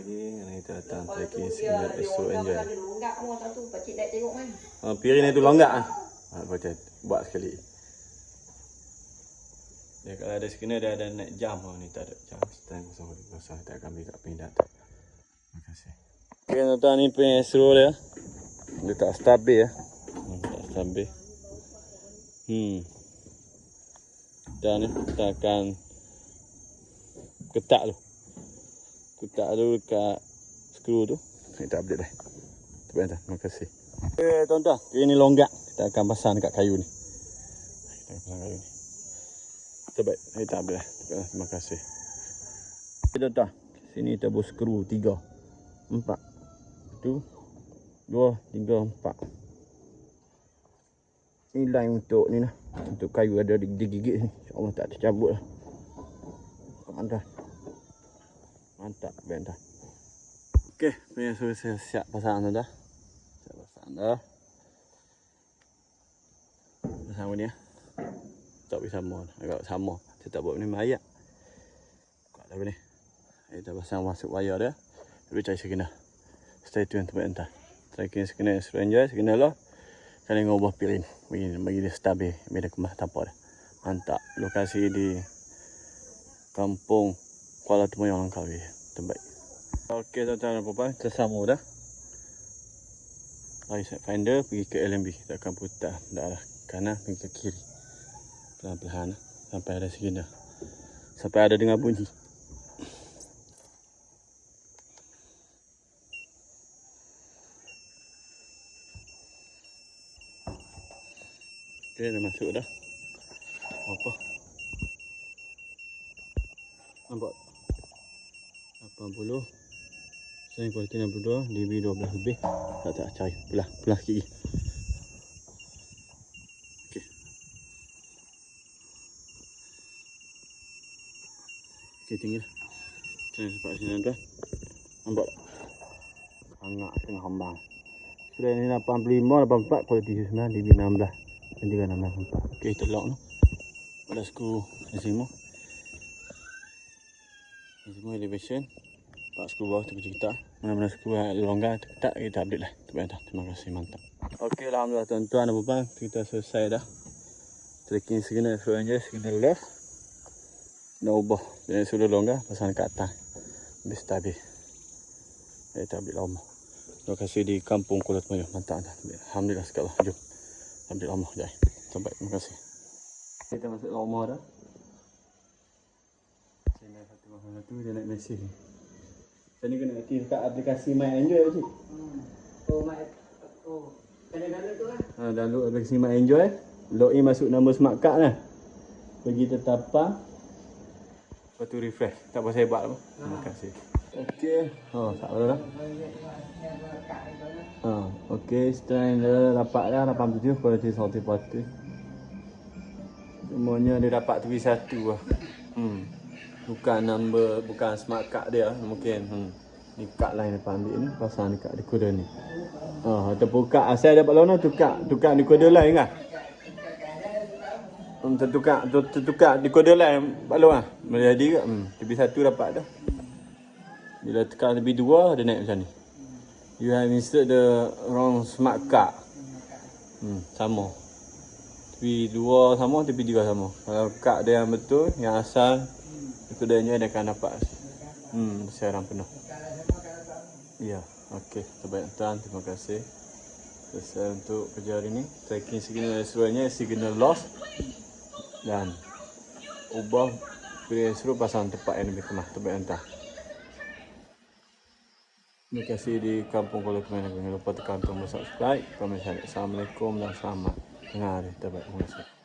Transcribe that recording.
pagi. Hari kita datang trekking single esok enjoy. Longgak mau tak tu pakcik dah tengok kan. Ah, piring ni tu longgak ah. Ha, baca buat sekali. Ya kalau ada sekena dia ada naik jam oh, ni tak ada jam stand kosong kosong tak akan ambil kat pindah tak. Terima kasih. Okey tuan ni punya seru dia. Dia tak stabil ya. Hmm, tak stabil. Hmm. Dan ni kita akan ketak tu. Ketak tu dekat skru tu. Kita update dah. Terima kasih. Eh, tuan-tuan, ini longgak. Kita akan pasang dekat kayu ni. Kita akan pasang kayu ni. Terbaik. Kita ambil lah. Terima kasih. Okay, tuan-tuan. Sini kita buat skru tiga. Empat. Satu. Dua. Tiga. Empat. Ini line untuk ni lah. Untuk kayu ada digigit ni. InsyaAllah tak tercabut lah. Mantap. Mantap. Mantap. Okey, punya suruh saya siap pasang tu dah. Siap pasang dah. Pasang ni ya. Tak boleh sama. Agak sama. Saya tak buat ni ayat. Kuat dah ni. Kita pasang masuk wire dia. Lebih cari sekena. Stay tune tempat entah. Tracking sekena stranger, sekena lah. Kali ngubah piring. Bagi, bagi dia stabil. Bagi dia kemas tanpa dia. Mantap. Lokasi di kampung Kuala Temoyong Langkawi. Terbaik. Okey tuan-tuan dan puan kita sambung dah. Mari set finder pergi ke LMB. Kita akan putar darah kanan pergi ke kiri. Pelan-pelan eh. sampai ada segini. Sampai ada dengar bunyi. Okey dah masuk dah. Apa? Nampak? 80 Sen kualiti 62 DB 12 lebih. Tak tak cari Belah Belah sikit Okey. Okey tinggi lah Sen sempat sini tuan Nampak? Tak Hangat tengah hambang. Sudah ni 85 84 kualiti 9 DB 16 Dan juga 16 Okey kita lock tu Pada skru Azimo Azimo elevation Pak skru bawah tu kita Mana-mana skru longgar tu tak kita update lah. Terima kasih Terima kasih mantap. Okey Alhamdulillah tuan-tuan dan puan Kita selesai dah. Trekking segenap Seru je Segenap left. Dah ubah Bila sudah longgar Pasang dekat atas. Lebih stabil Kita update lama. Terima kasih di kampung Kuala Temoyo Mantap dah. Alhamdulillah sekali Jom. Update lama Jai. Sampai. Terima kasih. Kita masuk lama dah. Saya naik satu mahal tu Dia naik mesej ni saya ni kena aktif dekat aplikasi My Enjoy cik. Hmm. Oh mak oh. Kena download tu lah. Ha, download aplikasi My Enjoy. Login masuk nombor smart card lah. Pergi tetapang. Lepas tu refresh. Tak apa saya buat apa. Terima kasih. Okey. Oh, tak apa dah. Ha, okey. Setelah yang dah dapat dah 87 kualiti salty party. Semuanya dia dapat TV satu lah. Hmm. Bukan number, bukan smart card dia mungkin. Hmm. Ni kad lain depan ambil ni, pasang dekat decoder ni. Ha, ataupun kad asal dapat lawan tukar, tukar decoder lain kan? Hmm, tertukar, ter- tertukar decoder lain balon ah. Boleh jadi ke? Hmm, TV satu dapat dah. Bila tekan lebih dua, dia naik macam ni. You have inserted the wrong smart card. Hmm, sama. TV dua sama, TV tiga sama. Kalau kad dia yang betul, yang asal, Kedainya dia akan dapat hmm, siaran penuh. Ya, okey. Terbaik tuan, terima kasih. Selesai untuk kerja hari ini. Tracking signal seruannya signal loss dan ubah pilih seru pasang tempat yang lebih kemah. Terbaik entah. Terima kasih di Kampung Kuala Kemenang. Jangan lupa tekan tombol subscribe. Assalamualaikum dan selamat tengah hari. Terbaik. Terima kasih.